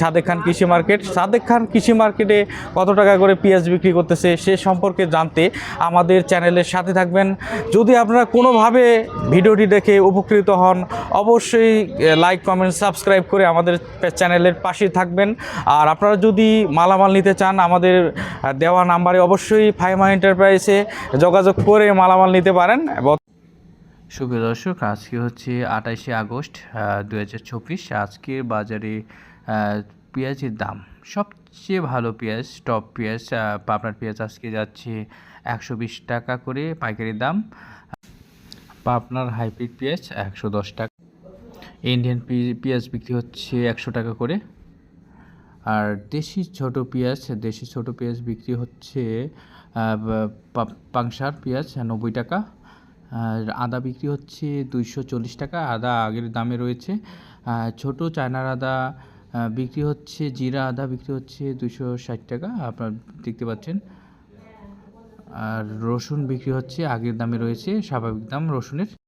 সাদেক খান কৃষি মার্কেট, সাদেক খান কৃষি মার্কেটে কত টাকা করে পেঁয়াজ বিক্রি করতেছে সে সম্পর্কে জানতে আমাদের চ্যানেলের সাথে থাকবেন। যদি আপনারা কোনোভাবে ভিডিওটি দেখে উপকৃত হন, অবশ্যই লাইক কমেন্ট সাবস্ক্রাইব করে আমাদের চ্যানেলের পাশে থাকবেন। আর আপনারা যদি মালামাল নিতে চান, আমাদের দেওয়া নাম্বারে অবশ্যই ফাইমা এন্টারপ্রাইজে যোগাযোগ করে মালামাল নিতে পারেন। সুপ্রিয় দর্শক, আজকে হচ্ছে আঠাশে আগস্ট দু হাজার চব্বিশ। আজকের বাজারে পেঁয়াজের দাম। সবচেয়ে ভালো পেঁয়াজ, টপ পেঁয়াজ পাবনার পেঁয়াজ আজকে যাচ্ছে একশো বিশ টাকা করে পাইকারি দাম। পাবনার হাইব্রিড পেঁয়াজ একশো দশ টাকা। ইন্ডিয়ান পেঁয়াজ বিক্রি হচ্ছে একশো টাকা করে। আর দেশি ছোট পেঁয়াজ, দেশি ছোট পেঁয়াজ বিক্রি হচ্ছে পাংশার পেঁয়াজ নব্বই টাকা। আর আদা বিক্রি হচ্ছে দুইশো চল্লিশ টাকা। আদা আগের দামে রয়েছে। ছোট চায়নার আদা বিক্রি হচ্ছে জিরা আদা, বিক্রি হচ্ছে দুশো ষাট টাকা, আপনার দেখতে পাচ্ছেন। আর রসুন বিক্রি হচ্ছে, আগের দামে রয়েছে, স্বাভাবিক দাম রসুনের।